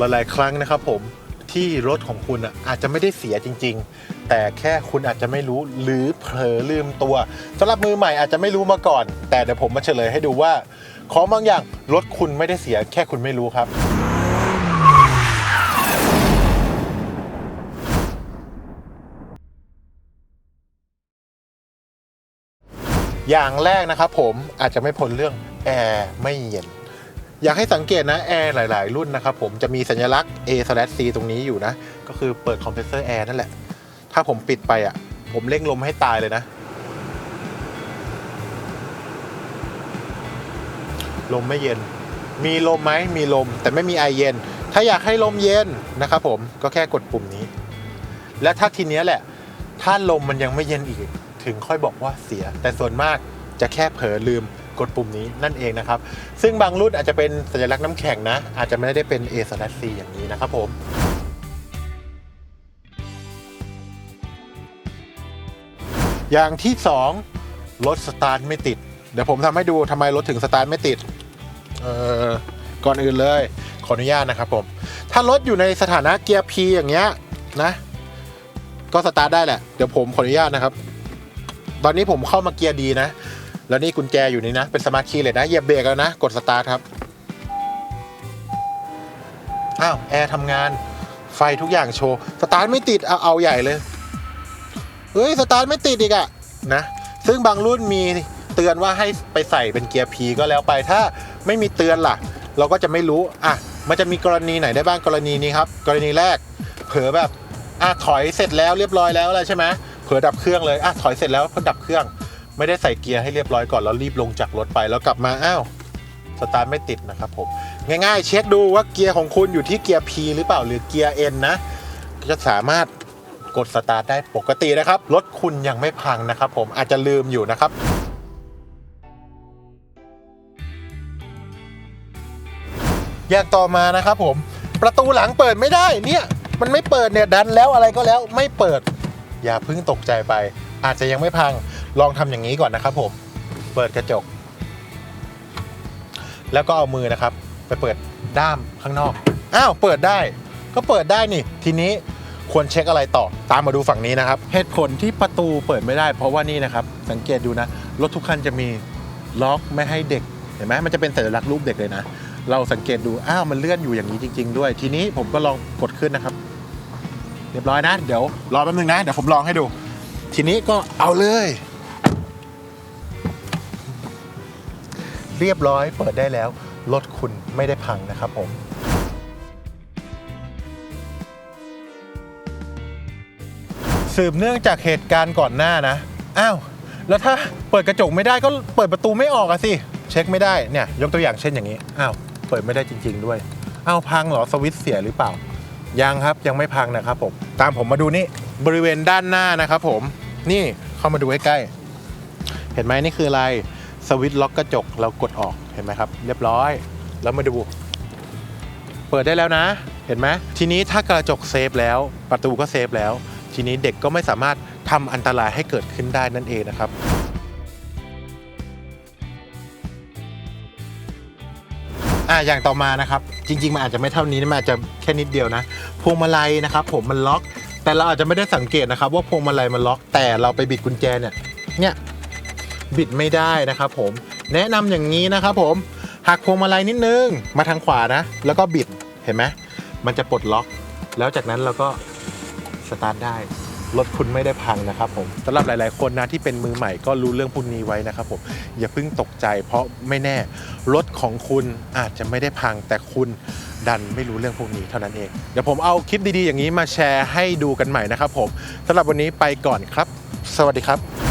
หลายๆ ครั้งนะครับผมที่รถของคุณอาจจะไม่ได้เสียจริง ๆ แต่แค่คุณอาจจะไม่รู้หรือเผลอลืมตัวสำหรับมือใหม่อาจจะไม่รู้มาก่อน แต่เดี๋ยวผมมาเฉลยให้ดูว่า ของบางอย่างรถคุณไม่ได้เสีย แค่คุณไม่รู้ครับอย่างแรกนะครับผมอาจจะไม่พ้นเรื่องแอร์ไม่เย็น อยากให้สังเกตนะแอร์หลาย ๆ รุ่นนะครับผมจะมีสัญลักษณ์ A C ตรงนี้อยู่นะ ก็คือเปิดคอมเพรสเซอร์แอร์นั่นแหละ ถ้าผมปิดไปอะ ผมเร่งลมให้ตายเลยนะ ลมไม่เย็น มีลมไหมมีลม แต่ไม่มีไอเย็น ถ้าอยากให้ลมเย็นนะครับผมก็แค่กดปุ่มนี้ และถ้าทีเนี้ยแหละ ถ้าลมมันยังไม่เย็นอีก ถึงค่อยบอกว่าเสีย แต่ส่วนมากจะแค่เผลอลืม กดปุ่มนี้นั่นเองนะครับ ซึ่งบางรุ่นอาจจะเป็นสัญลักษณ์น้ำแข็งนะ อาจจะไม่ได้เป็น A C อย่างนี้นะครับผมอย่างที่สองรถสตาร์ทไม่ติด เดี๋ยวผมทำให้ดูทำไมรถถึงสตาร์ทไม่ติดเอ่อก่อนอื่นเลย ขออนุญาตนะครับผม ถ้ารถอยู่ในสถานะเกียร์ P อย่างเงี้ยนะ ก็สตาร์ทได้แหละ เดี๋ยวผมขออนุญาตนะครับ ตอนนี้ผมเข้ามาเกียร์ดีนะ แล้วนี่กุญแจอยู่นี่นะ เป็นสมาร์ทคีย์เลยนะเหยียบเบรกแล้วนะ กดสตาร์ทครับ อ้าว แอร์ทำงาน ไฟทุกอย่างโชว์ สตาร์ทไม่ติด เอาเอาใหญ่เลย เฮ้ย สตาร์ทไม่ติดอีกอะนะ ซึ่งบางรุ่นมีเตือนว่าให้ไปใส่เป็นเกียร์ P ก็แล้วไป ถ้าไม่มีเตือนล่ะ เราก็จะไม่รู้ อะ มันจะมีกรณีไหนได้บ้างกรณีนี้ครับ กรณีแรก เผลอแบบ อะถอยเสร็จแล้วเรียบร้อยแล้วอะไรใช่ไหมเผลอดับเครื่องเลย อะถอยเสร็จแล้วก็ดับเครื่อง ไม่ได้ใส่เกียร์ให้เรียบร้อยก่อนแล้วรีบลงจากรถไปแล้วกลับมาอ้าวสตาร์ทไม่ติดนะครับผมง่ายๆ เช็คดูว่าเกียร์ของคุณอยู่ที่เกียร์ P หรือเปล่าหรือเกียร์ N นะจะสามารถกดสตาร์ทได้ปกตินะครับรถคุณยังไม่พังนะครับผมอาจจะลืมอยู่นะครับอย่างต่อมานะครับผมประตูหลังเปิดไม่ได้เนี่ย มันไม่เปิดเนี่ยดันแล้วอะไรก็แล้วไม่เปิด อย่าเพิ่งตกใจไป อาจจะยังไม่พังลองทำอย่างนี้ก่อนนะครับ ผม เปิดกระจก แล้วก็เอามือนะครับ ไปเปิดด้ามข้างนอกอ้าวเปิดได้ ก็เปิดได้นี่ ทีนี้ควรเช็คอะไรต่อ ตามมาดูฝั่งนี้นะครับเหตุผลที่ประตูเปิดไม่ได้ เพราะว่านี่นะครับ สังเกตดูนะรถทุกคันจะมีล็อกไม่ให้เด็กเห็นไหมมันจะเป็นสัญลักษณ์รูปเด็กเลยนะเราสังเกตดูอ้าวมันเลื่อนอยู่อย่างนี้จริง ๆ ด้วย ทีนี้ผมก็ลองกดขึ้นนะครับ เรียบร้อยนะ เดี๋ยวรอแป๊บนึงนะ เดี๋ยวผมลองให้ดู ทีนี้ก็เอาเลย เรียบร้อยเปิดได้แล้ว รถคุณไม่ได้พังนะครับผมสืบเนื่องจากเหตุการณ์ก่อนหน้านะ อ้าว แล้วถ้าเปิดกระจกไม่ได้ก็เปิดประตูไม่ออกอะสิ เช็คไม่ได้ เนี่ย ยกตัวอย่างเช่นอย่างนี้ อ้าว เปิดไม่ได้จริง ๆ ด้วย อ้าว พังเหรอ สวิตช์เสียหรือเปล่า ยังครับ ยังไม่พังนะครับผม ตามผมมาดูนี่บริเวณด้านหน้านะครับผมนี่เข้ามาดูใใกล้ๆเห็นไหมนี่คืออะไรสวิตช์ล็อกกระจกเรากดออกเห็นไหมครับ เรียบร้อย แล้วมาดู เปิดได้แล้วนะ เห็นไหมทีนี้ถ้ากระจกเซฟแล้ว ประตูก็เซฟแล้ว ทีนี้เด็กก็ไม่สามารถทำอันตรายให้เกิดขึ้นได้นั่นเองนะครับ อย่างต่อมานะครับ จริง ๆ มันอาจจะไม่เท่านี้นะมันอาจจะแค่นิดเดียวนะ พวงมาลัยนะครับ ผมมันล็อก แต่เราอาจจะไม่ได้สังเกตนะครับ ว่าพวงมาลัยมันล็อก แต่เราไปบิดกุญแจเนี่ย เนี่ยบิดไม่ได้นะครับผม แนะนำอย่างนี้นะครับผม หักพวงมาลัยนิดนึง มาทางขวานะ แล้วก็บิด เห็นไหมมันจะปลดล็อก แล้วจากนั้นเราก็สตาร์ทได้ รถคุณไม่ได้พังนะครับผมสำหรับหลาย ๆ คนนะที่เป็นมือใหม่ก็รู้เรื่องพวกนี้ไว้นะครับผมอย่าเพิ่งตกใจ เพราะไม่แน่รถของคุณอาจจะไม่ได้พังแต่คุณดันไม่รู้เรื่องพวกนี้เท่านั้นเองเดี๋ยวผมเอาคลิปดี ๆ อย่างนี้มาแชร์ให้ดูกันใหม่นะครับผมสำหรับวันนี้ไปก่อนครับ สวัสดีครับ